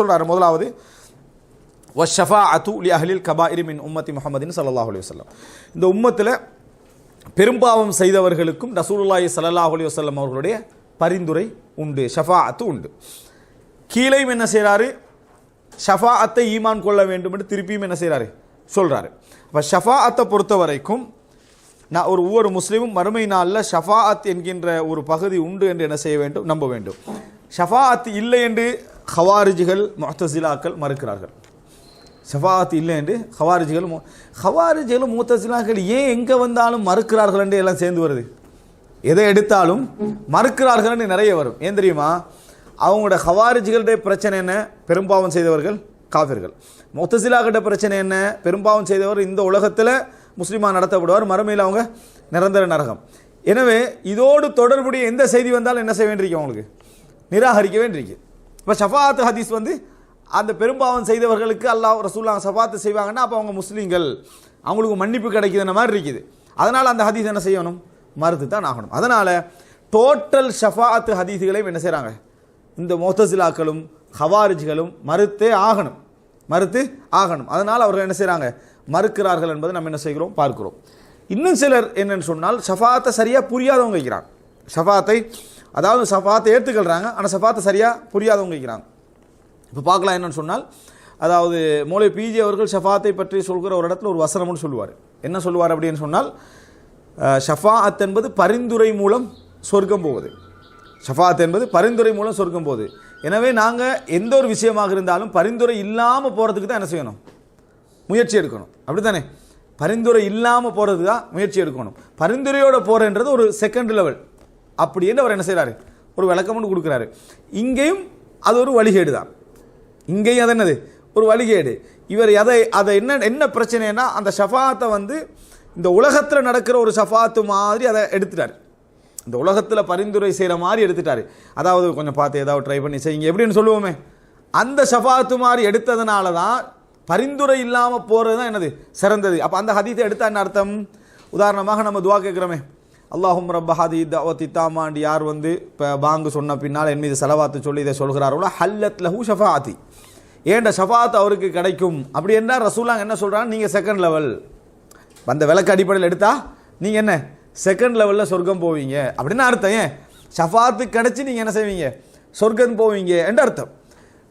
சொல்றாரு முதலாவது வஷஃபா அத்து லி அஹ்லில் கபாயிரி மின் உம்மத்தி முகமதின் சல்லாஹ் அலி வல்லம் இந்த உம்மத்தில் பெரும்பாவம் செய்தவர்களுக்கும் ரசூலுல்லாஹி சல்லாஹ் அலி வல்லம் அவர்களுடைய பரிந்துரை உண்டு ஷஃபா அத்து உண்டு. கீழையும் என்ன செய்கிறாரு ஷஃபாஅத்தை ஈமான் கொள்ள வேண்டும் என்று திருப்பியும் என்ன செய்கிறாரு சொல்றாரு. அப்போ ஷஃபாஅத்தை பொறுத்த வரைக்கும் நான் ஒரு ஒவ்வொரு முஸ்லீமும் மறுமை நாளில் ஷஃபாஅத் என்கின்ற ஒரு பகுதி உண்டு என்று என்ன செய்ய வேண்டும்? நம்ப வேண்டும். ஷஃபா அத் இல்லை என்று ஹவாரிஜிகள் முஹ்தசிலாக்கள் மறுக்கிறார்கள். ஷஃபாஅத் இல்லை என்று ஹவாரிஜிகள் ஹவாரிஜிகளும் மூத்தசிலாக்கள் ஏன் எங்கே வந்தாலும் மறுக்கிறார்கள் என்று எல்லாம் சேர்ந்து வருது. எதை எடுத்தாலும் மறுக்கிறார்கள் என்று நிறைய வரும். ஏன் தெரியுமா? அவங்களோட ஹவாரிஜிகளுடைய பிரச்சனை என்ன? பெரும்பாவம் செய்தவர்கள் காஃபிர்கள் முத்தசிலாக்கிட்ட பிரச்சனை என்ன? பெரும்பாவம் செய்தவர் இந்த உலகத்தில் முஸ்லீமாக நடத்தப்படுவார். மறுமையில் அவங்க நிரந்தர நரகம். எனவே இதோடு தொடர்புடைய எந்த செய்தி வந்தாலும் என்ன செய்ய வேண்டியிருக்கு அவங்களுக்கு? நிராகரிக்க வேண்டியிருக்கு இப்போ ஷஃபாத் ஹதீஸ் வந்து அந்த பெரும்பாவம் செய்தவர்களுக்கு அல்லாஹ் ரசூல்லாங்க சஃபாத்து செய்வாங்கன்னா அப்போ அவங்க முஸ்லீம்கள். அவங்களுக்கு மன்னிப்பு கிடைக்குதுன்ற மாதிரி இருக்குது. அதனால் அந்த ஹதீஸ் என்ன செய்யணும்? மறுத்து தான் ஆகணும். அதனால் டோட்டல் ஷஃபாத்து ஹதீஸுகளையும் என்ன செய்கிறாங்க இந்த மோத்தசிலாக்களும் ஹவாரிஜ்களும் மறுத்தே ஆகணும். மறுத்து ஆகணும். அதனால் அவர்கள் என்ன செய்கிறாங்க மறுக்கிறார்கள் என்பதை நம்ம என்ன செய்கிறோம்? பார்க்கிறோம். இன்னும் சிலர் என்னன்னு சொன்னால் ஷஃபாத்தை சரியாக புரியாதவங்க வைக்கிறாங்க. ஷஃபாத்தை அதாவது ஷஃபாத்தை ஏற்றுக்கொள்கிறாங்க ஆனால் சஃபாத்தை சரியாக புரியாதவங்க இருக்கிறாங்க. இப்போ பார்க்கலாம் என்னன்னு சொன்னால் அதாவது மூளை பிஜி அவர்கள் ஷஃபாத்தை பற்றி சொல்கிற ஒரு இடத்துல ஒரு வசனம்னு சொல்லுவார். என்ன சொல்லுவார் அப்படின்னு சொன்னால் ஷஃபாத் என்பது பரிந்துரை மூலம் சொர்க்கம் போவது ஷஃபாத் என்பது பரிந்துரை மூலம் சொர்க்கம் போகுது. எனவே நாங்கள் எந்த ஒரு விஷயமாக இருந்தாலும் பரிந்துரை இல்லாமல் போகிறதுக்கு தான் என்ன செய்யணும்? முயற்சி எடுக்கணும். அப்படி தானே பரிந்துரை இல்லாமல் போகிறதுக்கு தான் முயற்சி எடுக்கணும். பரிந்துரையோடு போகிறன்றது ஒரு செகண்ட் லெவல் அப்படின்னு அவர் என்ன செய்கிறாரு ஒரு விளக்கம் ஒன்று கொடுக்குறாரு. இங்கேயும் அது ஒரு வழிகேடு தான். இங்கேயும் அது என்னது? ஒரு வழிகேடு. இவர் எதை அதை என்ன என்ன பிரச்சனைனா அந்த ஷஃபாத்தை வந்து இந்த உலகத்தில் நடக்கிற ஒரு ஷஃபாத்து மாதிரி அதை எடுத்துட்டார். இந்த உலகத்தில் பரிந்துரை செய்கிற மாதிரி எடுத்துட்டார். அதாவது கொஞ்சம் பார்த்து ஏதாவது ட்ரை பண்ணி செய்யுங்க. எப்படின்னு சொல்லுவோமே. அந்த ஷஃபாத்து மாதிரி எடுத்ததுனால தான் பரிந்துரை இல்லாமல் போகிறது தான் என்னது? சிறந்தது. அப்போ அந்த ஹதீத்தை எடுத்தா என்ன அர்த்தம்? உதாரணமாக நம்ம துவா கேட்குறோமே. அல்லாஹும் ரப்ப ஹதி தவத்தி தாமாண்டி யார் வந்து இப்போ பாங்கு சொன்ன பின்னால் என் மீது செலவாத்து சொல்லி இதை சொல்கிறார்களோ ஹல்லத் லஹூ ஷஃபாத்தி ஏண்ட ஷஃபாத் அவருக்கு கிடைக்கும்? அப்படி என்ன ரசூலாங்க என்ன சொல்கிறாங்க நீங்கள் செகண்ட் லெவல் அந்த விளக்கு அடிப்படையில் எடுத்தா நீங்கள் என்ன? செகண்ட் லெவலில் சொர்க்கம் போவீங்க. அப்படின்னு அர்த்தம் ஏன்? ஷஃபாத்து கிடச்சி நீங்கள் என்ன செய்வீங்க? சொர்க்கம் போவீங்க என்ற அர்த்தம்.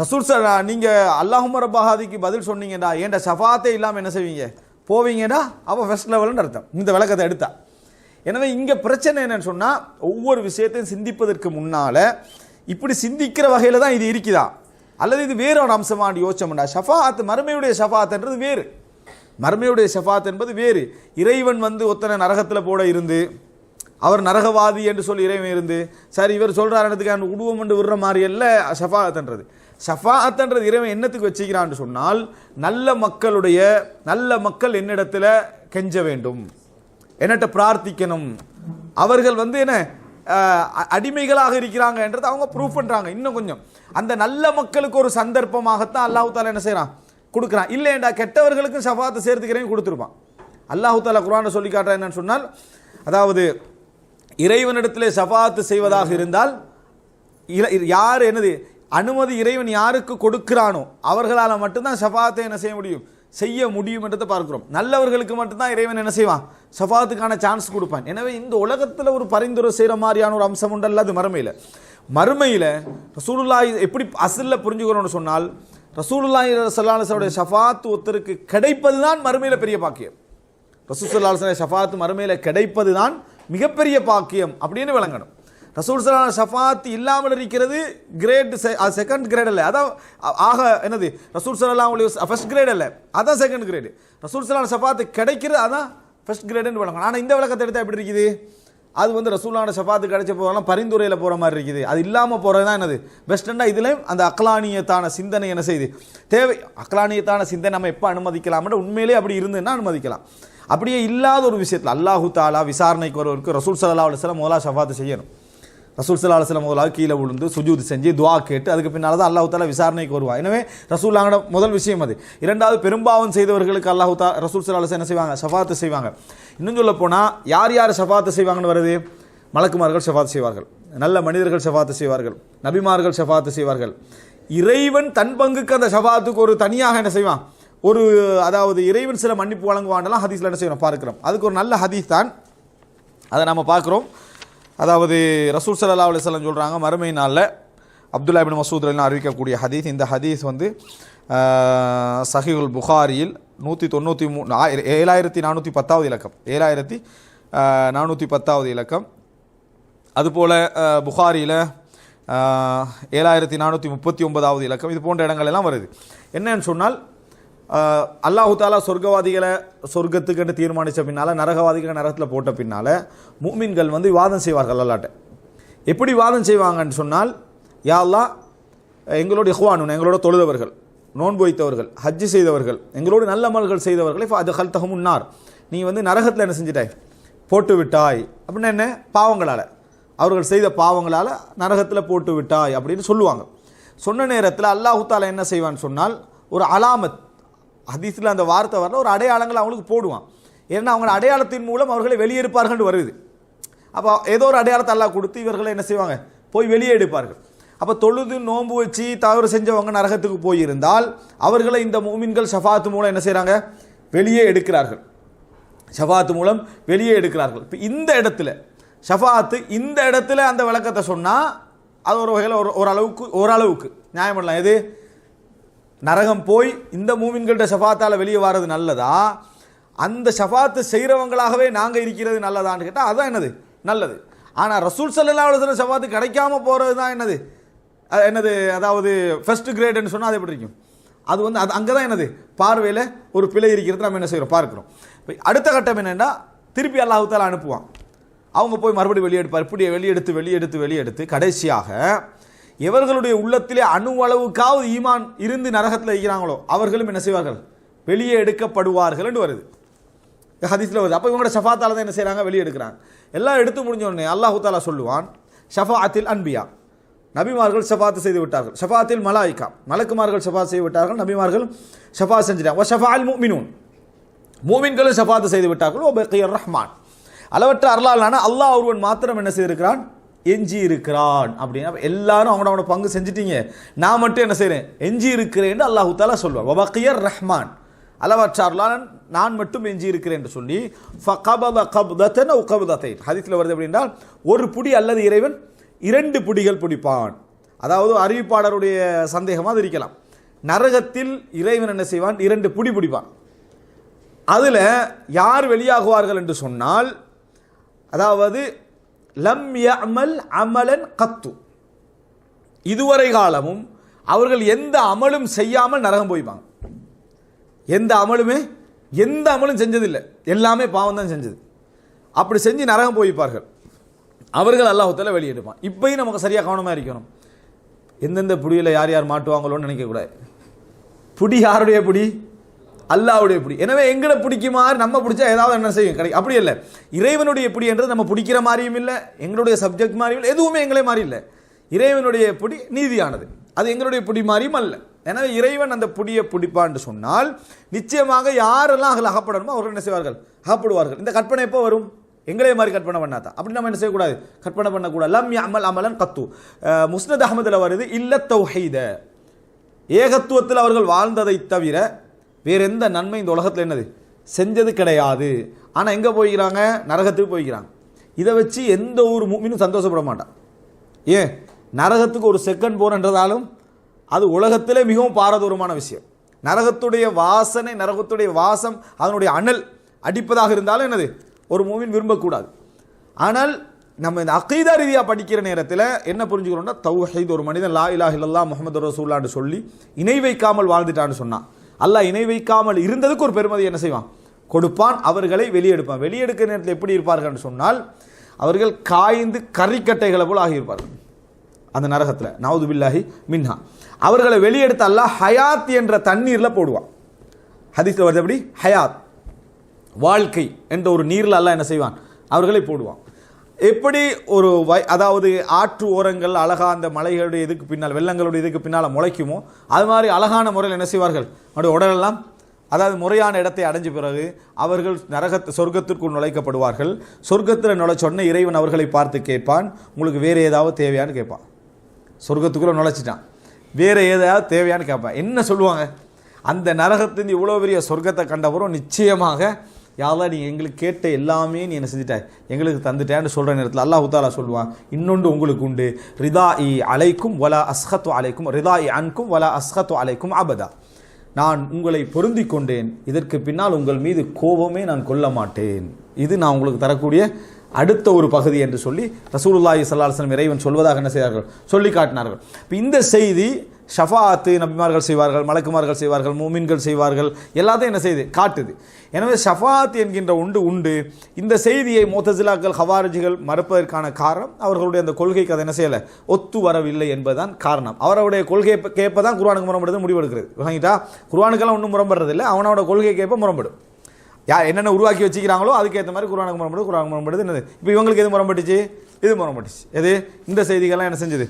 ரசூல் சார் நீங்கள் அல்லாஹும் ரப்பாஹாதிக்கு பதில் சொன்னீங்கடா ஏன்டா ஷஃபாத்தே இல்லாமல் என்ன செய்வீங்க? போவீங்கடா அப்போ ஃபர்ஸ்ட் லெவல்னு அர்த்தம். இந்த விளக்கத்தை எடுத்தா. எனவே இங்கே பிரச்சனை என்னன்னு சொன்னால் ஒவ்வொரு விஷயத்தையும் சிந்திப்பதற்கு முன்னால் இப்படி சிந்திக்கிற வகையில் தான் இது இருக்குதா? அல்லது இது வேற ஒரு அம்சமானு யோசிச்சோம்டா ஷஃபாத் மறுமையுடைய ஷஃபாத்ன்றது வேறு. மறுமையுடைய ஷஃபாத் என்பது வேறு. இறைவன் வந்து ஒத்தனை நரகத்தில் போட இருந்து அவர் நரகவாதி என்று சொல்லி இறைவன் இருந்து சரி இவர் சொல்கிறாரத்துக்கு அந்த உடுவம் என்று விடுற மாதிரி அல்ல ஷஃபாத்ன்றது ஷஃபாத்ன்றது இறைவன் என்னத்துக்கு வச்சுக்கிறான்னு சொன்னால் நல்ல மக்களுடைய நல்ல மக்கள் என்னிடத்தில் கெஞ்ச வேண்டும். என்னட்ட பிரார்த்திக்கணும். அவர்கள் வந்து என்ன அடிமைகளாக இருக்கிறாங்க என்றதை அவங்க ப்ரூவ் பண்ணுறாங்க இன்னும் கொஞ்சம். அந்த நல்ல மக்களுக்கு ஒரு சந்தர்ப்பமாகத்தான் அல்லாஹு தாலா என்ன செய்கிறான் கொடுக்குறான். இல்லைண்டா கெட்டவர்களுக்கும் சஃபாத்தை சேர்த்துக்கிறேன் கொடுத்துருப்பான். அல்லாஹு தாலா குரானை சொல்லி காட்டுறான் என்னன்னு சொன்னால் அதாவது இறைவனிடத்திலே சஃபாத்து செய்வதாக இருந்தால் யார் என்னது அனுமதி இறைவன் யாருக்கு கொடுக்கிறானோ அவர்களால் மட்டும்தான் ஷஃபாத்தை என்ன செய்ய முடியும்? செய்ய முடியும் என்றதை பார்க்கிறோம். நல்லவர்களுக்கு மட்டும்தான் இறைவன் என்ன செய்வான்? ஷஃபாத்துக்கான சான்ஸ் கொடுப்பான். எனவே இந்த உலகத்தில் ஒரு பரிந்துரை செய்கிற மாதிரியான ஒரு அம்சம் உண்டல்ல அது மறுமையில். மறுமையில் ரசூலுல்லாஹி எப்படி அசலில் புரிஞ்சுக்கிறோம்னு சொன்னால் ரசூலுல்லாஹி சல்லாஹுடைய ஷஃபாத் ஒருத்தருக்கு கிடைப்பது தான் மறுமையில் பெரிய பாக்கியம். ரசூல் சல்லாஹ் ஷஃபாத் மறுமையில் கிடைப்பது தான் மிகப்பெரிய பாக்கியம் அப்படின்னு விளங்கணும். ரசூல் சலான ஷஃபாத் இல்லாமல் இருக்கிறது கிரேட் செகண்ட் கிரேட் அல்ல. அதான் ஆக என்னது? ரசூல் சலாம் ஃபர்ஸ்ட் கிரேட் அல்ல. அதான் செகண்ட் கிரேடு ரசூல் சலான ஷஃபாத் கிடைக்கிறது அதான் ஃபர்ஸ்ட் கிரேடுன்னு விளங்கணும் ஆனால் இந்த விளக்கத்தை எடுத்தால் எப்படி இருக்குது? அது வந்து ரசூலான ஷஃபாத்து கிடைச்ச போதெல்லாம் பரிந்துரையில் போகிற மாதிரி இருக்குது. அது இல்லாமல் போகிறது தான் என்னது பெஸ்ட்டுன்னா இதுலேயும் அந்த அக்லானியத்தான சிந்தனை என்ன செய்யுது? தேவை அக்லானியத்தான சிந்தனை நம்ம எப்போ அனுமதிக்கலாம்னு உண்மையிலே அப்படி இருந்ததுன்னா அனுமதிக்கலாம். அப்படியே இல்லாத ஒரு விஷயத்தில் அல்லாஹு தாலா விசாரணைக்கு வருவதற்கு ரசூல் சல்லா அலுவலம் முதலாக ஷஃபாத்து செய்யணும். ரசூல் சல்லா அலுவலம் முதலாக கீழே விழுந்து சுஜூத் செஞ்சு துவா கேட்டு அதுக்கு பின்னால் தான் அல்லாஹு தாலா விசாரணைக்கு வருவான் எனவே ரசூல்லாங்கட முதல் விஷயம் அது. இரண்டாவது பெரும்பாவம் செய்தவர்களுக்கு அல்லாஹு தா ரசூல் சல்லா அலுவலம் என்ன செய்வாங்க? சஃபாத்து செய்வாங்க. இன்னும் சொல்ல போனால் யார் யார் சஃபாத்து செய்வாங்கன்னு வருது? மலக்குமார்கள் சஃபாத்து செய்வார்கள். நல்ல மனிதர்கள் சஃபாத்து செய்வார்கள். நபிமார்கள் சஃபாத்து செய்வார்கள். இறைவன் தன் பங்குக்கு அந்த சஃபாத்துக்கு ஒரு தனியாக என்ன செய்வான்? ஒரு அதாவது இறைவன் சில மன்னிப்பு வழங்குவான்லாம் ஹதீஸில் என்ன செய்யணும் பார்க்கிறோம். அதுக்கு ஒரு நல்ல ஹதீஸ் தான். அதை நம்ம பார்க்குறோம். அதாவது ரசூல் சல்லா அலைஹி சொல்கிறாங்க மறுமை நாளில் அப்துல்லா இபின் மசூத் அறிவிக்கக்கூடிய ஹதீஸ் இந்த ஹதீஸ் வந்து சஹிகுல் புகாரியில் நூற்றி தொண்ணூற்றி மூணு ஆயிர- ஏழாயிரத்தி நானூற்றி பத்தாவது இலக்கம். ஏழாயிரத்தி நானூற்றி பத்தாவது இலக்கம். அதுபோல் புகாரியில் ஏழாயிரத்தி நானூற்றி முப்பத்தி ஒன்பதாவது இலக்கம். இது போன்ற இடங்கள் எல்லாம் வருது. என்னன்னு சொன்னால் அல்லாஹு தாலா சொர்க்கவாதிகளை சொர்க்கத்துக்கு தீர்மானித்த பின்னால் நரகவாதிகளை நரகத்தில் போட்ட பின்னால் மூமின்கள் வந்து வாதம் செய்வார்கள் அல்லாட்ட. எப்படி வாதம் செய்வாங்கன்னு சொன்னால் யா எங்களோட இஹ்வானுன் எங்களோட தொழுதவர்கள் நோன்பு வைத்தவர்கள் ஹஜ்ஜு செய்தவர்கள் எங்களோட நல்ல அமல்கள் செய்தவர்களை அது ஹல்தகம் உன்னார். நீ வந்து நரகத்தில் என்ன செஞ்சிட்டாய்? போட்டு விட்டாய். அப்படின்னா என்ன? பாவங்களால். அவர்கள் செய்த பாவங்களால் நரகத்தில் போட்டு விட்டாய் அப்படின்னு சொல்லுவாங்க. சொன்ன நேரத்தில் அல்லாஹு தாலா என்ன செய்வான்னு சொன்னால் ஒரு அலாமத் ஹதீஸில் அந்த வார்த்தை வரல ஒரு அடையாளங்கள் அவங்களுக்கு போடுவான். ஏன்னா அவங்க அடையாளத்தின் மூலம் அவர்களை வெளியேறுப்பார்கள் வருது. அப்போ ஏதோ ஒரு அடையாளத்தை எல்லாம் கொடுத்து இவர்களை என்ன செய்வாங்க? போய் வெளியே எடுப்பார்கள் அப்போ தொழுது நோன்பு வச்சு தவறு செஞ்சவங்க நரகத்துக்கு போயிருந்தால் அவர்களை இந்த மூமின்கள் ஷஃபாத்து மூலம் என்ன செய்கிறாங்க வெளியே எடுக்கிறார்கள். ஷஃபாத்து மூலம் வெளியே எடுக்கிறார்கள். இப்போ இந்த இடத்துல ஷஃபாத்து இந்த இடத்துல அந்த விளக்கத்தை சொன்னால் அது ஒரு வகையில் ஒரு ஓரளவுக்கு ஓரளவுக்கு நியாயம் பண்ணலாம். எது? நரகம் போய் இந்த மூமின்கள்ட்ட ஷஃபாத்தால் வெளியே வர்றது நல்லதா? அந்த ஷஃபாத்து செய்கிறவங்களாகவே நாங்கள் இருக்கிறது நல்லதான்னு கேட்டால் அதுதான் என்னது? நல்லது. ஆனால் ரசூல் சல்லல்லாஹு அலைஹி ஷஃபாத்து கிடைக்காம போகிறது தான் என்னது என்னது? அதாவது ஃபர்ஸ்ட் கிரேடுன்னு சொன்னால் அது எப்படி இருக்கும் அது வந்து அது அங்கே தான் என்னது? பார்வையில் ஒரு பிழை இருக்கிறது. நம்ம என்ன செய்கிறோம் பார்க்குறோம். இப்போ அடுத்த கட்டம் என்னென்னா திருப்பி அல்லாஹ் அனுப்புவான். அவங்க போய் மறுபடியும் வெளியெடுப்பார் இப்படி வெளியெடுத்து வெளியெடுத்து வெளியெடுத்து கடைசியாக எவர்களுடைய உள்ளத்திலே அணு அளவுக்காவது ஈமான் இருந்து நரகத்தில் இருக்கிறாங்களோ அவர்களும் என்ன செய்வார்கள்? வெளியே எடுக்கப்படுவார்கள் என்று வருது. ஹதீஸில் வருது. அப்போ இவங்களோட ஷஃபாத்தால தான் என்ன செய்கிறாங்க வெளியே எடுக்கிறாங்க. எல்லாம் எடுத்து முடிஞ்ச உடனே அல்லாஹு தாலா சொல்லுவான் ஷஃபாத்தில் அன்பியா. நபிமார்கள் ஷஃபாத்து செய்து விட்டார்கள். ஷஃபாத்தில் மலாய்க்கா. மலக்குமார்கள் ஷஃபாத் செய்து விட்டார்கள். நபிமார்கள் ஷஃபாத் செஞ்சிட்டாங்க. ஷஃபா அல் மூமினூன் மூமின்களும் ஷஃபாத்து செய்து விட்டார்கள். ஓ பக்கீர் ரஹ்மான். அளவற்ற அருளாலான அல்லாஹ் ஒருவன் மாத்திரம் என்ன செய்திருக்கிறான்? எஞ்சி இருக்கிறான் அப்படின்னு எல்லாரும் அவங்களோட அவனோட பங்கு செஞ்சிட்டீங்க. நான் மட்டும் என்ன செய்கிறேன் எஞ்சி இருக்கிறேன் அல்லாஹு தாலா சொல்வார் வபக்கியர் ரஹ்மான். அளவற்ற நான் மட்டும் எஞ்சி இருக்கிறேன் என்று சொல்லி ஃபகபத கப்தத்தன் அவு கப்தத்தைன் வருது அப்படின்னா ஒரு புடி அல்லது இறைவன் இரண்டு புடிகள் பிடிப்பான். அதாவது அறிவிப்பாளருடைய சந்தேகமாக அது இருக்கலாம். நரகத்தில் இறைவன் என்ன செய்வான்? இரண்டு புடி பிடிப்பான். அதில் யார் வெளியாகுவார்கள் என்று சொன்னால் அதாவது லம் யமல் அமலன் கத்து. இதுவரை காலமும் அவர்கள் எந்த அமலும் செய்யாமல் நரகம் போய்ப்பாங்க. எந்த அமலுமே எந்த அமலும் செஞ்சதில்லை. எல்லாமே பாவம் தான் செஞ்சது. அப்படி செஞ்சு நரகம் போய்ப்பார்கள். அவர்கள் அல்லாஹத்தில் வெளியெடுப்பான் இப்பயும் நமக்கு சரியாக கவனமாக இருக்கணும். எந்தெந்த புடியில் யார் யார் மாட்டுவாங்களோன்னு நினைக்கக்கூடாது. புடி யாருடைய புடி? அல்லாவுடைய புடி. எனவே எங்களை பிடிக்குமாறு நம்ம பிடிச்சா ஏதாவது என்ன செய்யும்? கிடைக்கும் அப்படி இல்லை. இறைவனுடைய பிடின்றது நம்ம பிடிக்கிற மாதிரியும் இல்லை எங்களுடைய சப்ஜெக்ட் மாதிரியும் இல்லை எதுவுமே எங்களே மாதிரி இல்லை. இறைவனுடைய பிடி நீதியானது. அது எங்களுடைய பிடி மாதிரியும் அல்ல. எனவே இறைவன் அந்த புடியை பிடிப்பான்னு சொன்னால் நிச்சயமாக யாரெல்லாம் அதில் அகப்படணுமோ அவர்கள் என்ன செய்வார்கள்? அகப்படுவார்கள். இந்த கற்பனை எப்போ வரும்? எங்களே மாதிரி கற்பனை பண்ணாதான். அப்படி நம்ம என்ன செய்யக்கூடாது? கற்பனை பண்ணக்கூடாது. லம் அமல் அமலன் கத்து. முஸ்னத் அகமதில் வருது இல்ல தௌஹீத. ஏகத்துவத்தில் அவர்கள் வாழ்ந்ததை தவிர வேறு எந்த நன்மை இந்த உலகத்தில் என்னது? செஞ்சது கிடையாது. ஆனால் எங்கே போய்க்கிறாங்க? நரகத்துக்கு போய்க்கிறாங்க. இதை வச்சு எந்த ஒரு மூமினும் சந்தோஷப்பட மாட்டான். ஏன்? நரகத்துக்கு ஒரு செகண்ட் போறன்றதாலும் அது உலகத்திலே மிகவும் பாரதூரமான விஷயம். நரகத்துடைய வாசனை நரகத்துடைய வாசம் அதனுடைய அனல் அடிப்பதாக இருந்தாலும் என்னது? ஒரு மூவின் விரும்பக்கூடாது. ஆனால் நம்ம இந்த அகீதா ரீதியாக படிக்கிற நேரத்தில் என்ன புரிஞ்சுக்கிறோம்னா தௌஹீத் ஒரு மனிதன் லா இலாஹ இல்லல்லாஹ் முகமது ரசூல்லான்னு சொல்லி இணை வைக்காமல் வாழ்ந்துட்டான்னு சொன்னான். அல்லாஹ் இணை வைக்காமல் இருந்ததுக்கு ஒரு பெருமதி என்ன செய்வான்? கொடுப்பான் அவர்களை வெளியெடுப்பான். வெளியெடுக்கிற நேரத்தில் எப்படி இருப்பார்கள்னு சொன்னால் அவர்கள் காய்ந்து கறிக்கட்டைகளை போல் ஆகியிருப்பார்கள். அந்த நரகத்தில். நவது பில்லாஹி மின்ஹா. அவர்களை வெளியெடுத்து அல்லாஹ் ஹயாத் என்ற தண்ணீரில் போடுவான். ஹதீஸில் வருது எப்படி? ஹயாத். வாழ்க்கை என்ற ஒரு நீரில் அல்லாஹ் என்ன செய்வான்? அவர்களை போடுவான். எப்படி ஒரு வை அதாவது ஆற்று ஓரங்கள் அழகாக அந்த மலைகளுடைய இதுக்கு பின்னால் வெள்ளங்களுடைய இதுக்கு பின்னால் முளைக்குமோ அது மாதிரி அழகான முறையில் என்ன செய்வார்கள்? அவருடைய உடலெல்லாம் அதாவது முறையான இடத்தை அடைஞ்ச பிறகு அவர்கள் நரகத்து சொர்க்கத்திற்குள் நுழைக்கப்படுவார்கள். சொர்க்கத்தில் நுழை சொன்ன இறைவன் அவர்களை பார்த்து கேட்பான் உங்களுக்கு வேறு ஏதாவது தேவையான்னு கேட்பான். சொர்க்கத்துக்குள்ளே நுழைச்சிட்டான். வேறு ஏதாவது தேவையான்னு கேட்பான். என்ன சொல்லுவாங்க? அந்த நரகத்திலிருந்து இவ்வளோ பெரிய சொர்க்கத்தை கண்டவரும் நிச்சயமாக யாரெல்லாம் நீ எங்களுக்கு கேட்ட எல்லாமே நீ என்ன செஞ்சிட்ட? எங்களுக்கு தந்துட்டேன்னு சொல்கிற நேரத்தில் அல்லாஹ் உத்தாலா சொல்லுவான் இன்னொன்று உங்களுக்கு உண்டு. ரிதா இ அலைக்கும் வலா அஸ்ஹத்து அலைக்கும் ரிதா இ அன்கும் வலா அஸ்ஹத்து அலைக்கும் அபதா. நான் உங்களை பொருந்தி கொண்டேன். இதற்கு பின்னால் உங்கள் மீது கோபமே நான் கொள்ள மாட்டேன். இது நான் உங்களுக்கு தரக்கூடிய அடுத்த ஒரு பகுதி என்று சொல்லி ரசூலுல்லாஹி சல்லாஹம் இறைவன் சொல்வதாக என்ன செய்தார்கள்? சொல்லி காட்டினார்கள். இப்போ இந்த செய்தி ஷஃபாத்து நபிமார்கள் செய்வார்கள் மலக்குமார்கள் செய்வார்கள் மூமின்கள் செய்வார்கள் எல்லாத்தையும் என்ன செய்யுது காட்டுது. எனவே ஷஃபாத் என்கின்ற உண்டு உண்டு. இந்த செய்தியை மோத்தசிலாக்கள் ஹவாரிஜிகள் மறுப்பதற்கான காரணம் அவர்களுடைய அந்த கொள்கைக்கு அதை என்ன செய்யலை? ஒத்து வரவில்லை என்பதுதான் காரணம். அவருடைய கொள்கை கேட்ப தான் குர்ஆனுக்கு முரம்படுறது முடிவெடுக்கிறது. வாங்கிட்டா குர்ஆனுக்கெல்லாம் ஒன்றும் முரம்படுறதில்லை அவனோட கொள்கை கேட்ப முரம்படும் யார் என்னென்ன உருவாக்கி வச்சுக்கிறாங்களோ அதுக்கேற்ற மாதிரி குரானுக்கு முரண்படுது குரானுக்கு முரண்படுது என்னது? இப்போ இவங்களுக்கு எது முரண்பட்டுச்சு? இது முரண்பட்டுச்சு. எது? இந்த செய்திகள்லாம் என்ன செஞ்சது?